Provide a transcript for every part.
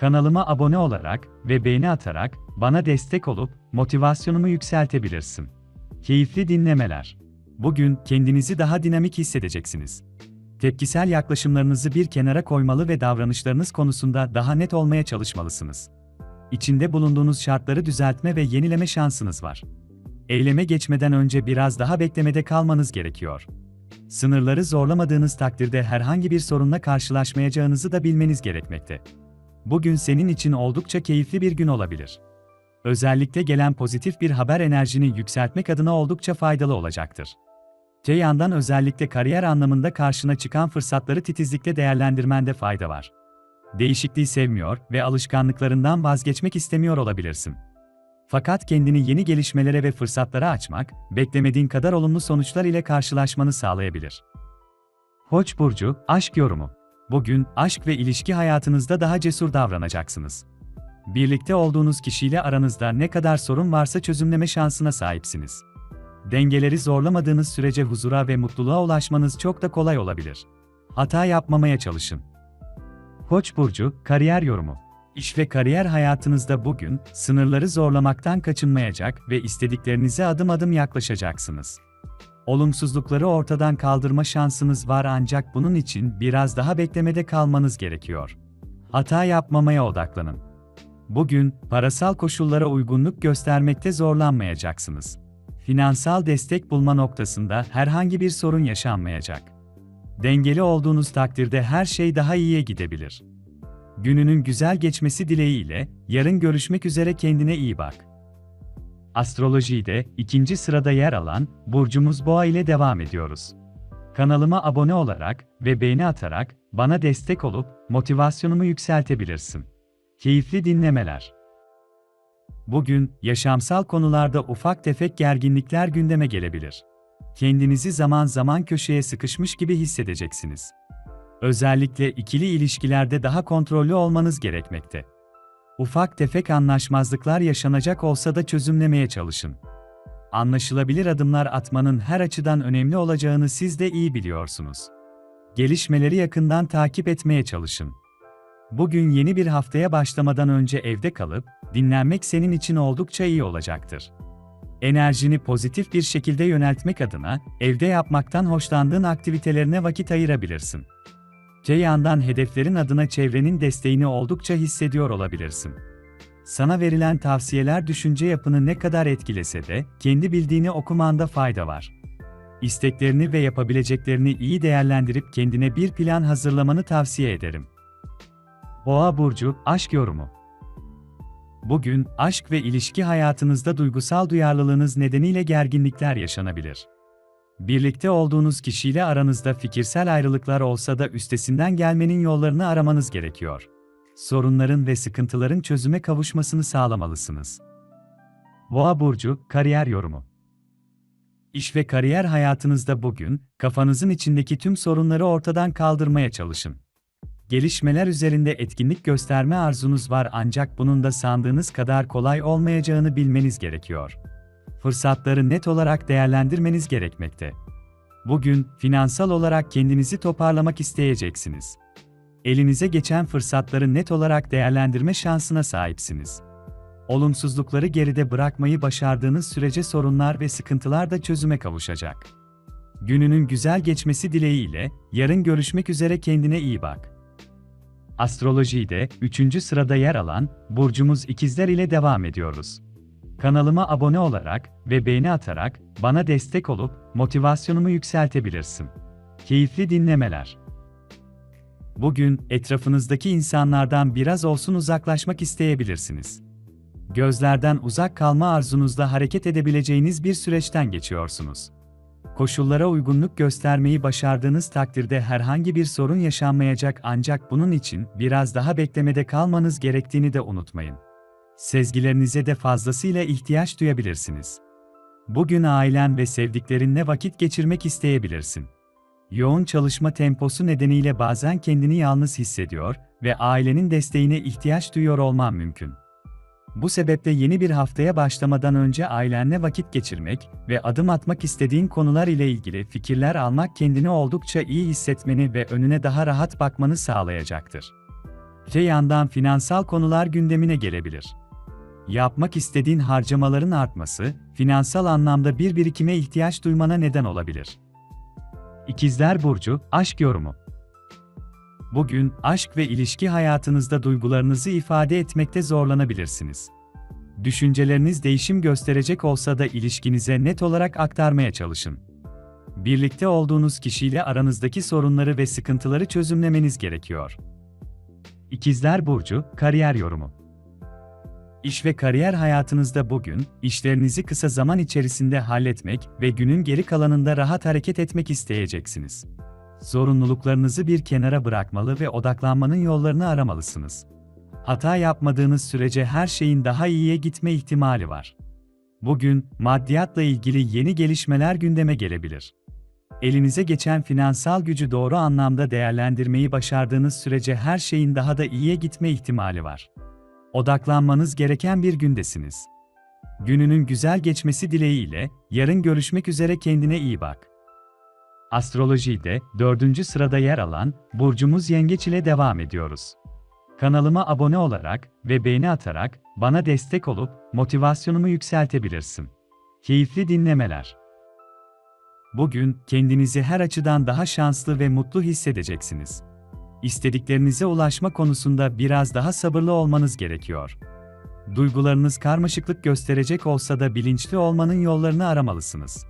Kanalıma abone olarak ve beğeni atarak bana destek olup motivasyonumu yükseltebilirsin. Keyifli dinlemeler. Bugün kendinizi daha dinamik hissedeceksiniz. Tepkisel yaklaşımlarınızı bir kenara koymalı ve davranışlarınız konusunda daha net olmaya çalışmalısınız. İçinde bulunduğunuz şartları düzeltme ve yenileme şansınız var. Eyleme geçmeden önce biraz daha beklemede kalmanız gerekiyor. Sınırları zorlamadığınız takdirde herhangi bir sorunla karşılaşmayacağınızı da bilmeniz gerekmekte. Bugün senin için oldukça keyifli bir gün olabilir. Özellikle gelen pozitif bir haber enerjini yükseltmek adına oldukça faydalı olacaktır. Te yandan özellikle kariyer anlamında karşına çıkan fırsatları titizlikle değerlendirmende fayda var. Değişikliği sevmiyor ve alışkanlıklarından vazgeçmek istemiyor olabilirsin. Fakat kendini yeni gelişmelere ve fırsatlara açmak, beklemediğin kadar olumlu sonuçlar ile karşılaşmanı sağlayabilir. Koç burcu, aşk yorumu. Bugün aşk ve ilişki hayatınızda daha cesur davranacaksınız. Birlikte olduğunuz kişiyle aranızda ne kadar sorun varsa çözümleme şansına sahipsiniz. Dengeleri zorlamadığınız sürece huzura ve mutluluğa ulaşmanız çok da kolay olabilir. Hata yapmamaya çalışın. Koç burcu kariyer yorumu. İş ve kariyer hayatınızda bugün sınırları zorlamaktan kaçınmayacak ve istediklerinize adım adım yaklaşacaksınız. Olumsuzlukları ortadan kaldırma şansınız var ancak bunun için biraz daha beklemede kalmanız gerekiyor. Hata yapmamaya odaklanın. Bugün parasal koşullara uygunluk göstermekte zorlanmayacaksınız. Finansal destek bulma noktasında herhangi bir sorun yaşanmayacak. Dengeli olduğunuz takdirde her şey daha iyiye gidebilir. Gününün güzel geçmesi dileğiyle yarın görüşmek üzere kendine iyi bak. Astrolojide ikinci sırada yer alan burcumuz Boğa ile devam ediyoruz. Kanalıma abone olarak ve beğeni atarak bana destek olup motivasyonumu yükseltebilirsin. Keyifli dinlemeler. Bugün yaşamsal konularda ufak tefek gerginlikler gündeme gelebilir. Kendinizi zaman zaman köşeye sıkışmış gibi hissedeceksiniz. Özellikle ikili ilişkilerde daha kontrollü olmanız gerekmekte. Ufak tefek anlaşmazlıklar yaşanacak olsa da çözümlemeye çalışın. Anlaşılabilir adımlar atmanın her açıdan önemli olacağını siz de iyi biliyorsunuz. Gelişmeleri yakından takip etmeye çalışın. Bugün yeni bir haftaya başlamadan önce evde kalıp dinlenmek senin için oldukça iyi olacaktır. Enerjini pozitif bir şekilde yöneltmek adına evde yapmaktan hoşlandığın aktivitelerine vakit ayırabilirsin. Yandan hedeflerin adına çevrenin desteğini oldukça hissediyor olabilirsin. Sana verilen tavsiyeler düşünce yapını ne kadar etkilese de kendi bildiğini okumanda fayda var. İsteklerini ve yapabileceklerini iyi değerlendirip kendine bir plan hazırlamanı tavsiye ederim. Boğa burcu aşk yorumu. Bugün aşk ve ilişki hayatınızda duygusal duyarlılığınız nedeniyle gerginlikler yaşanabilir. Birlikte olduğunuz kişiyle aranızda fikirsel ayrılıklar olsa da üstesinden gelmenin yollarını aramanız gerekiyor. Sorunların ve sıkıntıların çözüme kavuşmasını sağlamalısınız. Boğa burcu kariyer yorumu. İş ve kariyer hayatınızda bugün kafanızın içindeki tüm sorunları ortadan kaldırmaya çalışın. Gelişmeler üzerinde etkinlik gösterme arzunuz var ancak bunun da sandığınız kadar kolay olmayacağını bilmeniz gerekiyor fırsatları net olarak değerlendirmeniz gerekmekte. Bugün finansal olarak kendinizi toparlamak isteyeceksiniz. Elinize geçen fırsatları net olarak değerlendirme şansına sahipsiniz. Olumsuzlukları geride bırakmayı başardığınız sürece sorunlar ve sıkıntılar da çözüme kavuşacak. Gününün güzel geçmesi dileğiyle yarın görüşmek üzere kendine iyi bak. Astrolojide 3. sırada yer alan burcumuz ikizler ile devam ediyoruz. Kanalıma abone olarak ve beğeni atarak bana destek olup motivasyonumu yükseltebilirsin. Keyifli dinlemeler. Bugün etrafınızdaki insanlardan biraz olsun uzaklaşmak isteyebilirsiniz. Gözlerden uzak kalma arzunuzla hareket edebileceğiniz bir süreçten geçiyorsunuz. Koşullara uygunluk göstermeyi başardığınız takdirde herhangi bir sorun yaşanmayacak ancak bunun için biraz daha beklemede kalmanız gerektiğini de unutmayın. Sezgilerinize de fazlasıyla ihtiyaç duyabilirsiniz. Bugün ailen ve sevdiklerinle vakit geçirmek isteyebilirsin. Yoğun çalışma temposu nedeniyle bazen kendini yalnız hissediyor ve ailenin desteğine ihtiyaç duyuyor olman mümkün. Bu sebeple yeni bir haftaya başlamadan önce ailenle vakit geçirmek ve adım atmak istediğin konular ile ilgili fikirler almak kendini oldukça iyi hissetmeni ve önüne daha rahat bakmanı sağlayacaktır. Öte yandan finansal konular gündemine gelebilir. Yapmak istediğin harcamaların artması, finansal anlamda bir birikime ihtiyaç duymana neden olabilir. İkizler Burcu, Aşk Yorumu Bugün, aşk ve ilişki hayatınızda duygularınızı ifade etmekte zorlanabilirsiniz. Düşünceleriniz değişim gösterecek olsa da ilişkinize net olarak aktarmaya çalışın. Birlikte olduğunuz kişiyle aranızdaki sorunları ve sıkıntıları çözümlemeniz gerekiyor. İkizler Burcu, Kariyer Yorumu İş ve kariyer hayatınızda bugün, işlerinizi kısa zaman içerisinde halletmek ve günün geri kalanında rahat hareket etmek isteyeceksiniz. Zorunluluklarınızı bir kenara bırakmalı ve odaklanmanın yollarını aramalısınız. Hata yapmadığınız sürece her şeyin daha iyiye gitme ihtimali var. Bugün, maddiyatla ilgili yeni gelişmeler gündeme gelebilir. Elinize geçen finansal gücü doğru anlamda değerlendirmeyi başardığınız sürece her şeyin daha da iyiye gitme ihtimali var. Odaklanmanız gereken bir gündesiniz. Gününün güzel geçmesi dileğiyle, yarın görüşmek üzere kendine iyi bak. Astrolojide dördüncü sırada yer alan burcumuz Yengeç ile devam ediyoruz. Kanalıma abone olarak ve beğeni atarak bana destek olup motivasyonumu yükseltebilirsin. Keyifli dinlemeler. Bugün kendinizi her açıdan daha şanslı ve mutlu hissedeceksiniz. İstediklerinize ulaşma konusunda biraz daha sabırlı olmanız gerekiyor. Duygularınız karmaşıklık gösterecek olsa da bilinçli olmanın yollarını aramalısınız.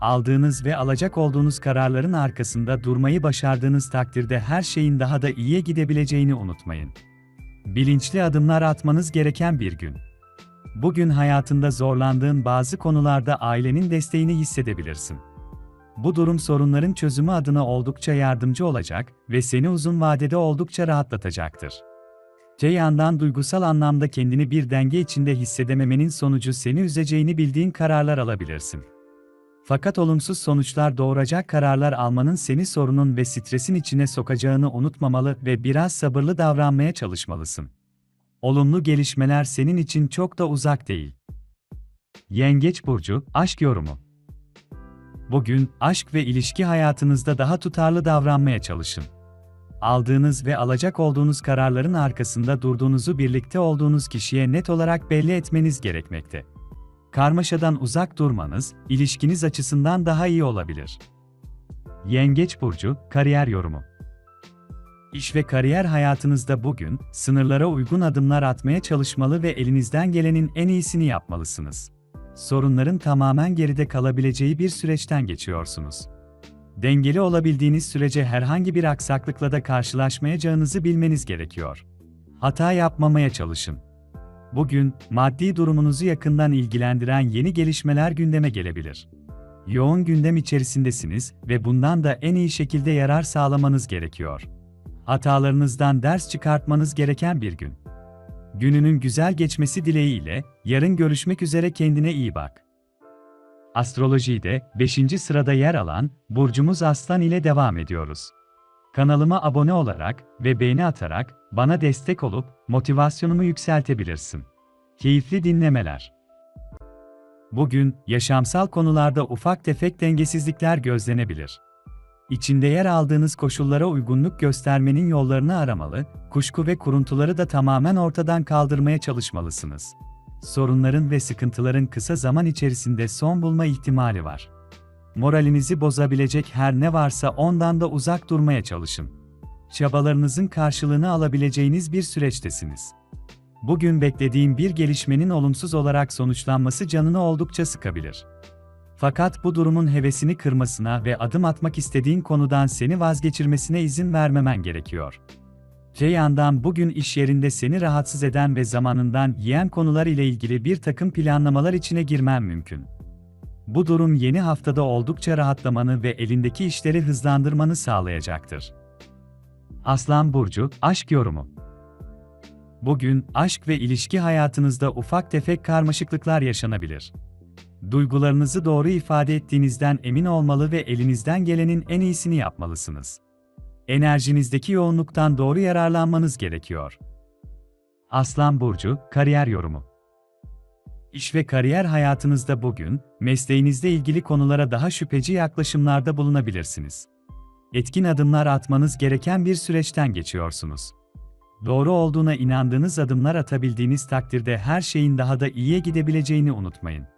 Aldığınız ve alacak olduğunuz kararların arkasında durmayı başardığınız takdirde her şeyin daha da iyiye gidebileceğini unutmayın. Bilinçli adımlar atmanız gereken bir gün. Bugün hayatında zorlandığın bazı konularda ailenin desteğini hissedebilirsin. Bu durum sorunların çözümü adına oldukça yardımcı olacak ve seni uzun vadede oldukça rahatlatacaktır. Te yandan duygusal anlamda kendini bir denge içinde hissedememenin sonucu seni üzeceğini bildiğin kararlar alabilirsin. Fakat olumsuz sonuçlar doğuracak kararlar almanın seni sorunun ve stresin içine sokacağını unutmamalı ve biraz sabırlı davranmaya çalışmalısın. Olumlu gelişmeler senin için çok da uzak değil. Yengeç burcu aşk yorumu. Bugün aşk ve ilişki hayatınızda daha tutarlı davranmaya çalışın. Aldığınız ve alacak olduğunuz kararların arkasında durduğunuzu birlikte olduğunuz kişiye net olarak belli etmeniz gerekmekte karmaşadan uzak durmanız, ilişkiniz açısından daha iyi olabilir. Yengeç Burcu, Kariyer Yorumu İş ve kariyer hayatınızda bugün, sınırlara uygun adımlar atmaya çalışmalı ve elinizden gelenin en iyisini yapmalısınız. Sorunların tamamen geride kalabileceği bir süreçten geçiyorsunuz. Dengeli olabildiğiniz sürece herhangi bir aksaklıkla da karşılaşmayacağınızı bilmeniz gerekiyor. Hata yapmamaya çalışın Bugün, maddi durumunuzu yakından ilgilendiren yeni gelişmeler gündeme gelebilir. Yoğun gündem içerisindesiniz ve bundan da en iyi şekilde yarar sağlamanız gerekiyor. Hatalarınızdan ders çıkartmanız gereken bir gün. Gününün güzel geçmesi dileğiyle, yarın görüşmek üzere kendine iyi bak. Astrolojide 5. sırada yer alan burcumuz Aslan ile devam ediyoruz. Kanalıma abone olarak ve beğeni atarak bana destek olup motivasyonumu yükseltebilirsin. Keyifli dinlemeler. Bugün yaşamsal konularda ufak tefek dengesizlikler gözlenebilir. İçinde yer aldığınız koşullara uygunluk göstermenin yollarını aramalı, kuşku ve kuruntuları da tamamen ortadan kaldırmaya çalışmalısınız. Sorunların ve sıkıntıların kısa zaman içerisinde son bulma ihtimali var moralinizi bozabilecek her ne varsa ondan da uzak durmaya çalışın. Çabalarınızın karşılığını alabileceğiniz bir süreçtesiniz. Bugün beklediğim bir gelişmenin olumsuz olarak sonuçlanması canını oldukça sıkabilir. Fakat bu durumun hevesini kırmasına ve adım atmak istediğin konudan seni vazgeçirmesine izin vermemen gerekiyor. Te yandan bugün iş yerinde seni rahatsız eden ve zamanından yiyen konular ile ilgili bir takım planlamalar içine girmen mümkün. Bu durum yeni haftada oldukça rahatlamanı ve elindeki işleri hızlandırmanı sağlayacaktır. Aslan Burcu, Aşk Yorumu Bugün aşk ve ilişki hayatınızda ufak tefek karmaşıklıklar yaşanabilir. Duygularınızı doğru ifade ettiğinizden emin olmalı ve elinizden gelenin en iyisini yapmalısınız. Enerjinizdeki yoğunluktan doğru yararlanmanız gerekiyor. Aslan burcu kariyer yorumu. İş ve kariyer hayatınızda bugün mesleğinizle ilgili konulara daha şüpheci yaklaşımlarda bulunabilirsiniz. Etkin adımlar atmanız gereken bir süreçten geçiyorsunuz. Doğru olduğuna inandığınız adımlar atabildiğiniz takdirde her şeyin daha da iyiye gidebileceğini unutmayın.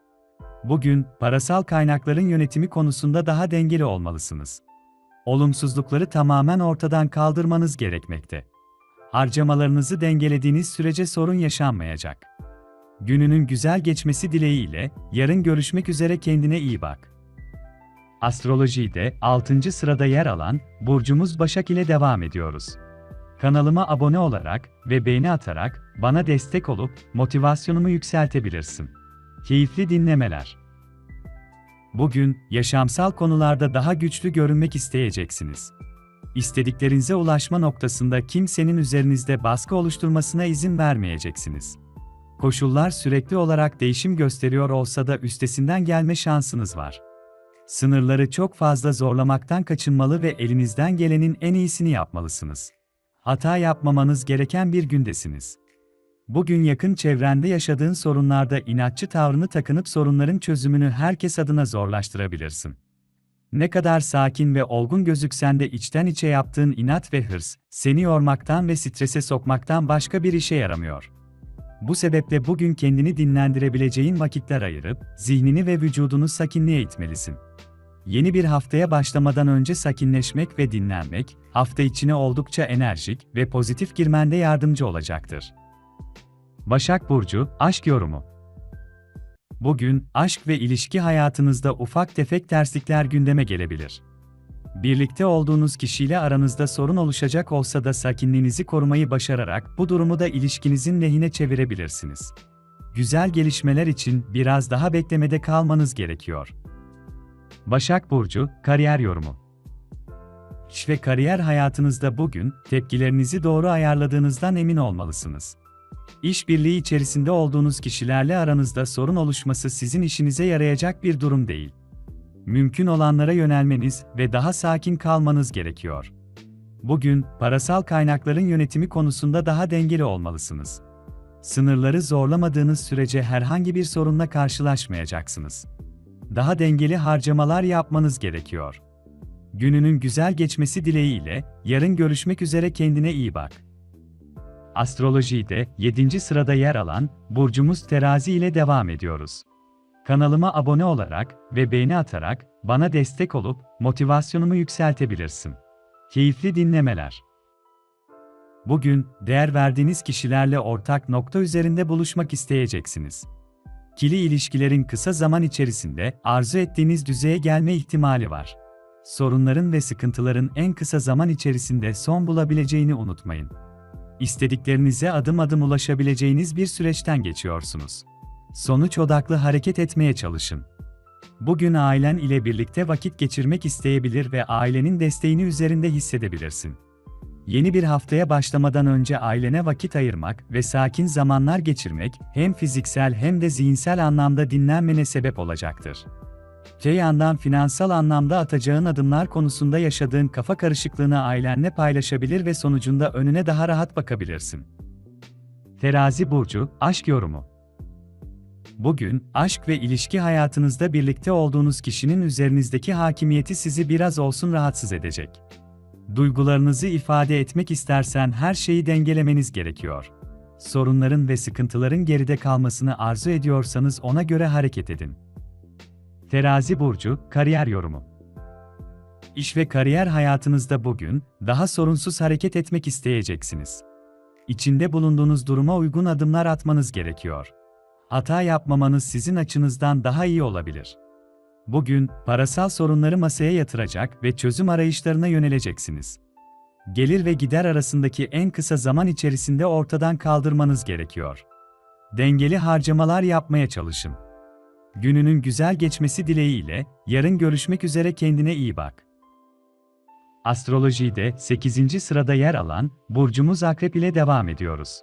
Bugün parasal kaynakların yönetimi konusunda daha dengeli olmalısınız. Olumsuzlukları tamamen ortadan kaldırmanız gerekmekte. Harcamalarınızı dengelediğiniz sürece sorun yaşanmayacak. Gününün güzel geçmesi dileğiyle yarın görüşmek üzere kendine iyi bak. Astrolojide 6. sırada yer alan burcumuz Başak ile devam ediyoruz. Kanalıma abone olarak ve beğeni atarak bana destek olup motivasyonumu yükseltebilirsin. Keyifli dinlemeler. Bugün yaşamsal konularda daha güçlü görünmek isteyeceksiniz. İstediklerinize ulaşma noktasında kimsenin üzerinizde baskı oluşturmasına izin vermeyeceksiniz. Koşullar sürekli olarak değişim gösteriyor olsa da üstesinden gelme şansınız var. Sınırları çok fazla zorlamaktan kaçınmalı ve elinizden gelenin en iyisini yapmalısınız. Hata yapmamanız gereken bir gündesiniz. Bugün yakın çevrende yaşadığın sorunlarda inatçı tavrını takınıp sorunların çözümünü herkes adına zorlaştırabilirsin. Ne kadar sakin ve olgun gözüksen de içten içe yaptığın inat ve hırs, seni yormaktan ve strese sokmaktan başka bir işe yaramıyor. Bu sebeple bugün kendini dinlendirebileceğin vakitler ayırıp, zihnini ve vücudunu sakinliğe itmelisin. Yeni bir haftaya başlamadan önce sakinleşmek ve dinlenmek, hafta içine oldukça enerjik ve pozitif girmende yardımcı olacaktır. Başak Burcu, Aşk Yorumu Bugün, aşk ve ilişki hayatınızda ufak tefek terslikler gündeme gelebilir. Birlikte olduğunuz kişiyle aranızda sorun oluşacak olsa da sakinliğinizi korumayı başararak bu durumu da ilişkinizin lehine çevirebilirsiniz. Güzel gelişmeler için biraz daha beklemede kalmanız gerekiyor. Başak Burcu, Kariyer Yorumu İş ve kariyer hayatınızda bugün, tepkilerinizi doğru ayarladığınızdan emin olmalısınız. İşbirliği içerisinde olduğunuz kişilerle aranızda sorun oluşması sizin işinize yarayacak bir durum değil. Mümkün olanlara yönelmeniz ve daha sakin kalmanız gerekiyor. Bugün, parasal kaynakların yönetimi konusunda daha dengeli olmalısınız. Sınırları zorlamadığınız sürece herhangi bir sorunla karşılaşmayacaksınız. Daha dengeli harcamalar yapmanız gerekiyor. Gününün güzel geçmesi dileğiyle, yarın görüşmek üzere kendine iyi bak. Astrolojide 7. sırada yer alan burcumuz Terazi ile devam ediyoruz. Kanalıma abone olarak ve beğeni atarak bana destek olup motivasyonumu yükseltebilirsin. Keyifli dinlemeler. Bugün değer verdiğiniz kişilerle ortak nokta üzerinde buluşmak isteyeceksiniz. Kili ilişkilerin kısa zaman içerisinde arzu ettiğiniz düzeye gelme ihtimali var. Sorunların ve sıkıntıların en kısa zaman içerisinde son bulabileceğini unutmayın istediklerinize adım adım ulaşabileceğiniz bir süreçten geçiyorsunuz. Sonuç odaklı hareket etmeye çalışın. Bugün ailen ile birlikte vakit geçirmek isteyebilir ve ailenin desteğini üzerinde hissedebilirsin. Yeni bir haftaya başlamadan önce ailene vakit ayırmak ve sakin zamanlar geçirmek hem fiziksel hem de zihinsel anlamda dinlenmene sebep olacaktır. Te yandan finansal anlamda atacağın adımlar konusunda yaşadığın kafa karışıklığını ailenle paylaşabilir ve sonucunda önüne daha rahat bakabilirsin. Terazi burcu, aşk yorumu. Bugün aşk ve ilişki hayatınızda birlikte olduğunuz kişinin üzerinizdeki hakimiyeti sizi biraz olsun rahatsız edecek. Duygularınızı ifade etmek istersen her şeyi dengelemeniz gerekiyor. Sorunların ve sıkıntıların geride kalmasını arzu ediyorsanız ona göre hareket edin. Terazi burcu kariyer yorumu. İş ve kariyer hayatınızda bugün daha sorunsuz hareket etmek isteyeceksiniz. İçinde bulunduğunuz duruma uygun adımlar atmanız gerekiyor. Hata yapmamanız sizin açınızdan daha iyi olabilir. Bugün parasal sorunları masaya yatıracak ve çözüm arayışlarına yöneleceksiniz. Gelir ve gider arasındaki en kısa zaman içerisinde ortadan kaldırmanız gerekiyor. Dengeli harcamalar yapmaya çalışın. Gününün güzel geçmesi dileğiyle, yarın görüşmek üzere kendine iyi bak. Astrolojide 8. sırada yer alan burcumuz Akrep ile devam ediyoruz.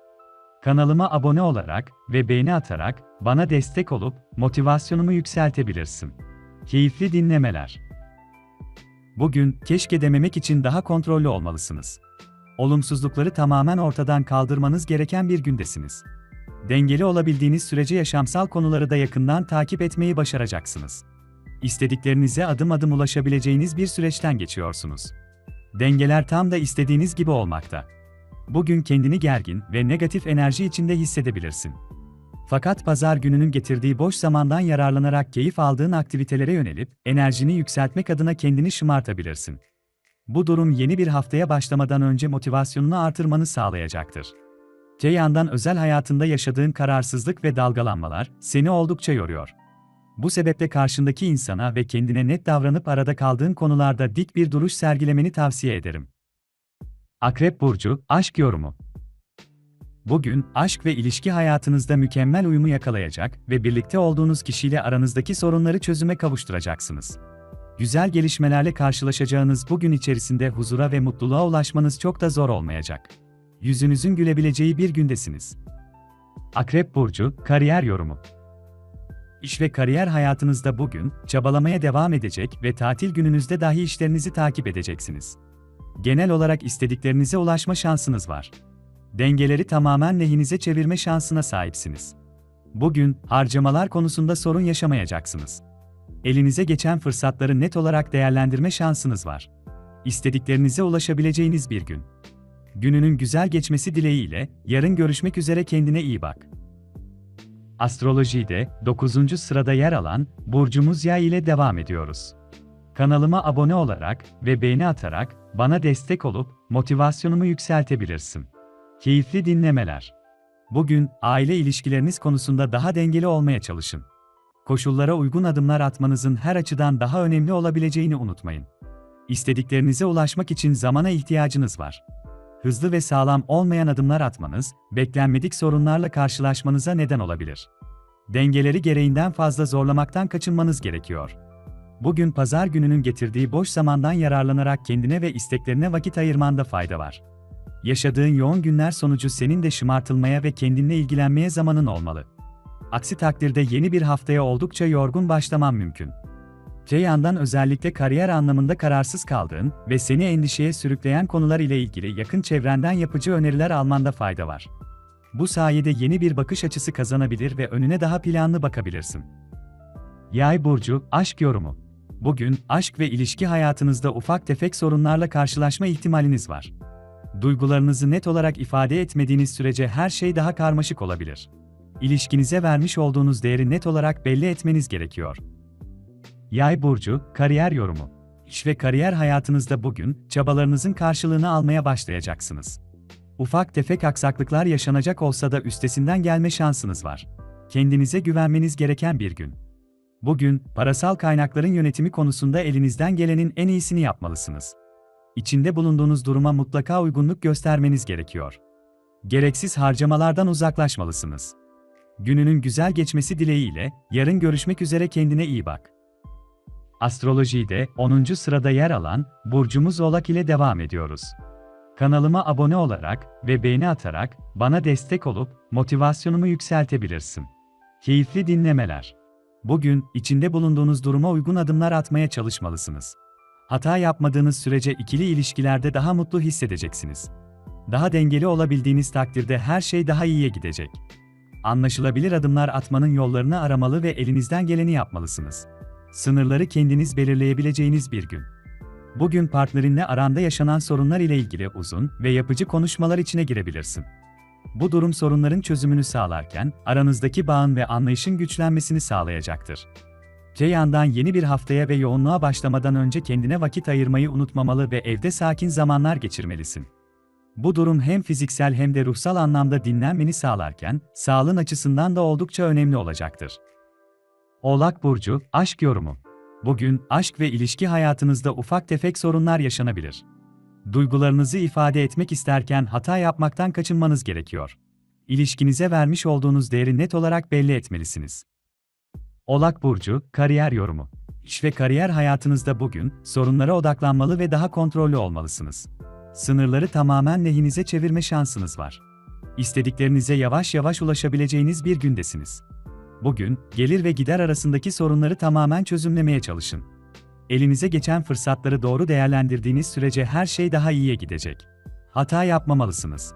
Kanalıma abone olarak ve beğeni atarak bana destek olup motivasyonumu yükseltebilirsin. Keyifli dinlemeler. Bugün keşke dememek için daha kontrollü olmalısınız. Olumsuzlukları tamamen ortadan kaldırmanız gereken bir gündesiniz. Dengeli olabildiğiniz sürece yaşamsal konuları da yakından takip etmeyi başaracaksınız. İstediklerinize adım adım ulaşabileceğiniz bir süreçten geçiyorsunuz. Dengeler tam da istediğiniz gibi olmakta. Bugün kendini gergin ve negatif enerji içinde hissedebilirsin. Fakat pazar gününün getirdiği boş zamandan yararlanarak keyif aldığın aktivitelere yönelip enerjini yükseltmek adına kendini şımartabilirsin. Bu durum yeni bir haftaya başlamadan önce motivasyonunu artırmanı sağlayacaktır. Te yandan özel hayatında yaşadığın kararsızlık ve dalgalanmalar seni oldukça yoruyor. Bu sebeple karşındaki insana ve kendine net davranıp arada kaldığın konularda dik bir duruş sergilemeni tavsiye ederim. Akrep Burcu, Aşk Yorumu Bugün, aşk ve ilişki hayatınızda mükemmel uyumu yakalayacak ve birlikte olduğunuz kişiyle aranızdaki sorunları çözüme kavuşturacaksınız. Güzel gelişmelerle karşılaşacağınız bugün içerisinde huzura ve mutluluğa ulaşmanız çok da zor olmayacak. Yüzünüzün gülebileceği bir gündesiniz. Akrep Burcu, Kariyer Yorumu İş ve kariyer hayatınızda bugün, çabalamaya devam edecek ve tatil gününüzde dahi işlerinizi takip edeceksiniz. Genel olarak istediklerinize ulaşma şansınız var. Dengeleri tamamen lehinize çevirme şansına sahipsiniz. Bugün, harcamalar konusunda sorun yaşamayacaksınız. Elinize geçen fırsatları net olarak değerlendirme şansınız var. İstediklerinize ulaşabileceğiniz bir gün. Gününün güzel geçmesi dileğiyle, yarın görüşmek üzere kendine iyi bak. Astrolojide 9. sırada yer alan burcumuz Yay ile devam ediyoruz. Kanalıma abone olarak ve beğeni atarak bana destek olup motivasyonumu yükseltebilirsin. Keyifli dinlemeler. Bugün aile ilişkileriniz konusunda daha dengeli olmaya çalışın. Koşullara uygun adımlar atmanızın her açıdan daha önemli olabileceğini unutmayın. İstediklerinize ulaşmak için zamana ihtiyacınız var. Hızlı ve sağlam olmayan adımlar atmanız, beklenmedik sorunlarla karşılaşmanıza neden olabilir. Dengeleri gereğinden fazla zorlamaktan kaçınmanız gerekiyor. Bugün pazar gününün getirdiği boş zamandan yararlanarak kendine ve isteklerine vakit ayırmanda fayda var. Yaşadığın yoğun günler sonucu senin de şımartılmaya ve kendinle ilgilenmeye zamanın olmalı. Aksi takdirde yeni bir haftaya oldukça yorgun başlaman mümkün. Te yandan özellikle kariyer anlamında kararsız kaldığın ve seni endişeye sürükleyen konular ile ilgili yakın çevrenden yapıcı öneriler almanda fayda var. Bu sayede yeni bir bakış açısı kazanabilir ve önüne daha planlı bakabilirsin. Yay burcu aşk yorumu. Bugün aşk ve ilişki hayatınızda ufak tefek sorunlarla karşılaşma ihtimaliniz var. Duygularınızı net olarak ifade etmediğiniz sürece her şey daha karmaşık olabilir. İlişkinize vermiş olduğunuz değeri net olarak belli etmeniz gerekiyor. Yay burcu kariyer yorumu. İş ve kariyer hayatınızda bugün çabalarınızın karşılığını almaya başlayacaksınız. Ufak tefek aksaklıklar yaşanacak olsa da üstesinden gelme şansınız var. Kendinize güvenmeniz gereken bir gün. Bugün parasal kaynakların yönetimi konusunda elinizden gelenin en iyisini yapmalısınız. İçinde bulunduğunuz duruma mutlaka uygunluk göstermeniz gerekiyor. Gereksiz harcamalardan uzaklaşmalısınız. Gününün güzel geçmesi dileğiyle yarın görüşmek üzere kendine iyi bak. Astrolojide 10. sırada yer alan burcumuz Oğlak ile devam ediyoruz. Kanalıma abone olarak ve beğeni atarak bana destek olup motivasyonumu yükseltebilirsin. Keyifli dinlemeler. Bugün içinde bulunduğunuz duruma uygun adımlar atmaya çalışmalısınız. Hata yapmadığınız sürece ikili ilişkilerde daha mutlu hissedeceksiniz. Daha dengeli olabildiğiniz takdirde her şey daha iyiye gidecek. Anlaşılabilir adımlar atmanın yollarını aramalı ve elinizden geleni yapmalısınız. Sınırları kendiniz belirleyebileceğiniz bir gün. Bugün partnerinle aranda yaşanan sorunlar ile ilgili uzun ve yapıcı konuşmalar içine girebilirsin. Bu durum sorunların çözümünü sağlarken aranızdaki bağın ve anlayışın güçlenmesini sağlayacaktır. Te yandan yeni bir haftaya ve yoğunluğa başlamadan önce kendine vakit ayırmayı unutmamalı ve evde sakin zamanlar geçirmelisin. Bu durum hem fiziksel hem de ruhsal anlamda dinlenmeni sağlarken, sağlığın açısından da oldukça önemli olacaktır. Oğlak Burcu, Aşk Yorumu Bugün, aşk ve ilişki hayatınızda ufak tefek sorunlar yaşanabilir. Duygularınızı ifade etmek isterken hata yapmaktan kaçınmanız gerekiyor. İlişkinize vermiş olduğunuz değeri net olarak belli etmelisiniz. Oğlak Burcu, Kariyer Yorumu İş ve kariyer hayatınızda bugün, sorunlara odaklanmalı ve daha kontrollü olmalısınız. Sınırları tamamen lehinize çevirme şansınız var. İstediklerinize yavaş yavaş ulaşabileceğiniz bir gündesiniz. Bugün, gelir ve gider arasındaki sorunları tamamen çözümlemeye çalışın. Elinize geçen fırsatları doğru değerlendirdiğiniz sürece her şey daha iyiye gidecek. Hata yapmamalısınız.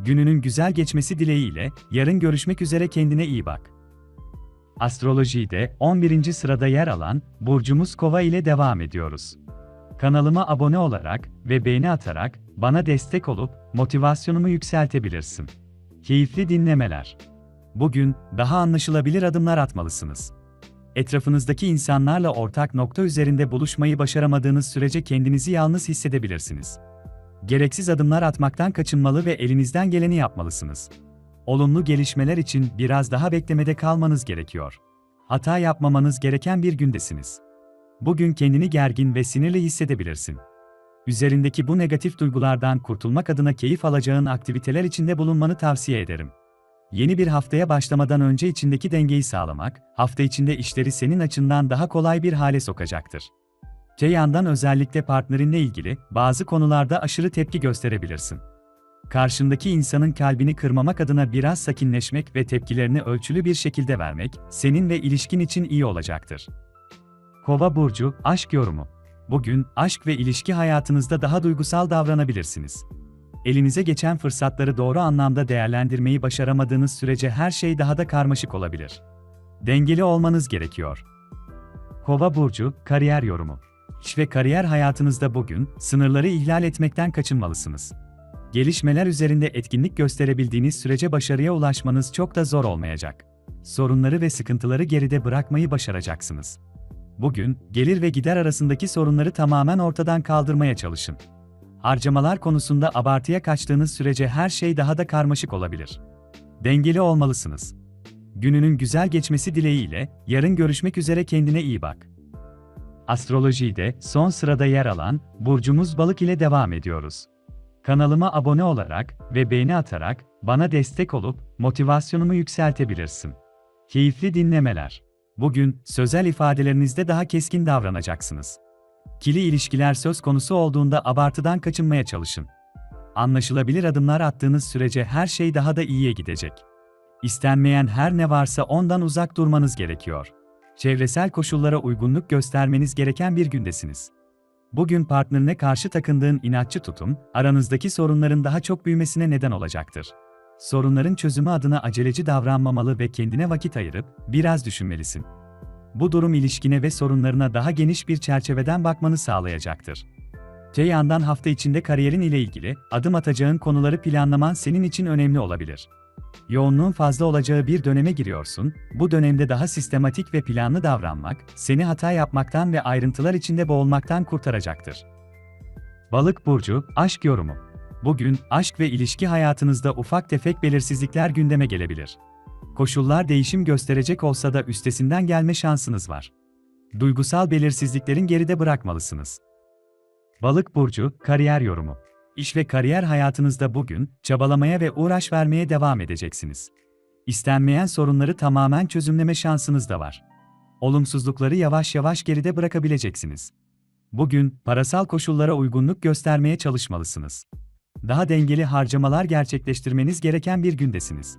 Gününün güzel geçmesi dileğiyle, yarın görüşmek üzere kendine iyi bak. Astrolojide 11. sırada yer alan burcumuz Kova ile devam ediyoruz. Kanalıma abone olarak ve beğeni atarak bana destek olup motivasyonumu yükseltebilirsin. Keyifli dinlemeler. Bugün daha anlaşılabilir adımlar atmalısınız. Etrafınızdaki insanlarla ortak nokta üzerinde buluşmayı başaramadığınız sürece kendinizi yalnız hissedebilirsiniz. Gereksiz adımlar atmaktan kaçınmalı ve elinizden geleni yapmalısınız. Olumlu gelişmeler için biraz daha beklemede kalmanız gerekiyor. Hata yapmamanız gereken bir gündesiniz. Bugün kendini gergin ve sinirli hissedebilirsin. Üzerindeki bu negatif duygulardan kurtulmak adına keyif alacağın aktiviteler içinde bulunmanı tavsiye ederim. Yeni bir haftaya başlamadan önce içindeki dengeyi sağlamak, hafta içinde işleri senin açından daha kolay bir hale sokacaktır. Te yandan özellikle partnerinle ilgili bazı konularda aşırı tepki gösterebilirsin. Karşındaki insanın kalbini kırmamak adına biraz sakinleşmek ve tepkilerini ölçülü bir şekilde vermek, senin ve ilişkin için iyi olacaktır. Kova burcu aşk yorumu. Bugün aşk ve ilişki hayatınızda daha duygusal davranabilirsiniz. Elinize geçen fırsatları doğru anlamda değerlendirmeyi başaramadığınız sürece her şey daha da karmaşık olabilir. Dengeli olmanız gerekiyor. Kova burcu kariyer yorumu. İş ve kariyer hayatınızda bugün sınırları ihlal etmekten kaçınmalısınız. Gelişmeler üzerinde etkinlik gösterebildiğiniz sürece başarıya ulaşmanız çok da zor olmayacak. Sorunları ve sıkıntıları geride bırakmayı başaracaksınız. Bugün, gelir ve gider arasındaki sorunları tamamen ortadan kaldırmaya çalışın. Harcamalar konusunda abartıya kaçtığınız sürece her şey daha da karmaşık olabilir. Dengeli olmalısınız. Gününün güzel geçmesi dileğiyle, yarın görüşmek üzere kendine iyi bak. Astrolojide son sırada yer alan burcumuz Balık ile devam ediyoruz. Kanalıma abone olarak ve beğeni atarak bana destek olup motivasyonumu yükseltebilirsin. Keyifli dinlemeler. Bugün sözel ifadelerinizde daha keskin davranacaksınız. Kili ilişkiler söz konusu olduğunda abartıdan kaçınmaya çalışın. Anlaşılabilir adımlar attığınız sürece her şey daha da iyiye gidecek. İstenmeyen her ne varsa ondan uzak durmanız gerekiyor. Çevresel koşullara uygunluk göstermeniz gereken bir gündesiniz. Bugün partnerine karşı takındığın inatçı tutum, aranızdaki sorunların daha çok büyümesine neden olacaktır. Sorunların çözümü adına aceleci davranmamalı ve kendine vakit ayırıp biraz düşünmelisin. Bu durum ilişkine ve sorunlarına daha geniş bir çerçeveden bakmanı sağlayacaktır. Te yandan hafta içinde kariyerin ile ilgili adım atacağın konuları planlaman senin için önemli olabilir. Yoğunluğun fazla olacağı bir döneme giriyorsun, bu dönemde daha sistematik ve planlı davranmak, seni hata yapmaktan ve ayrıntılar içinde boğulmaktan kurtaracaktır. Balık burcu, aşk yorumu. Bugün aşk ve ilişki hayatınızda ufak tefek belirsizlikler gündeme gelebilir. Koşullar değişim gösterecek olsa da üstesinden gelme şansınız var. Duygusal belirsizliklerin geride bırakmalısınız. Balık burcu, kariyer yorumu. İş ve kariyer hayatınızda bugün çabalamaya ve uğraş vermeye devam edeceksiniz. İstenmeyen sorunları tamamen çözümleme şansınız da var. Olumsuzlukları yavaş yavaş geride bırakabileceksiniz. Bugün parasal koşullara uygunluk göstermeye çalışmalısınız. Daha dengeli harcamalar gerçekleştirmeniz gereken bir gündesiniz.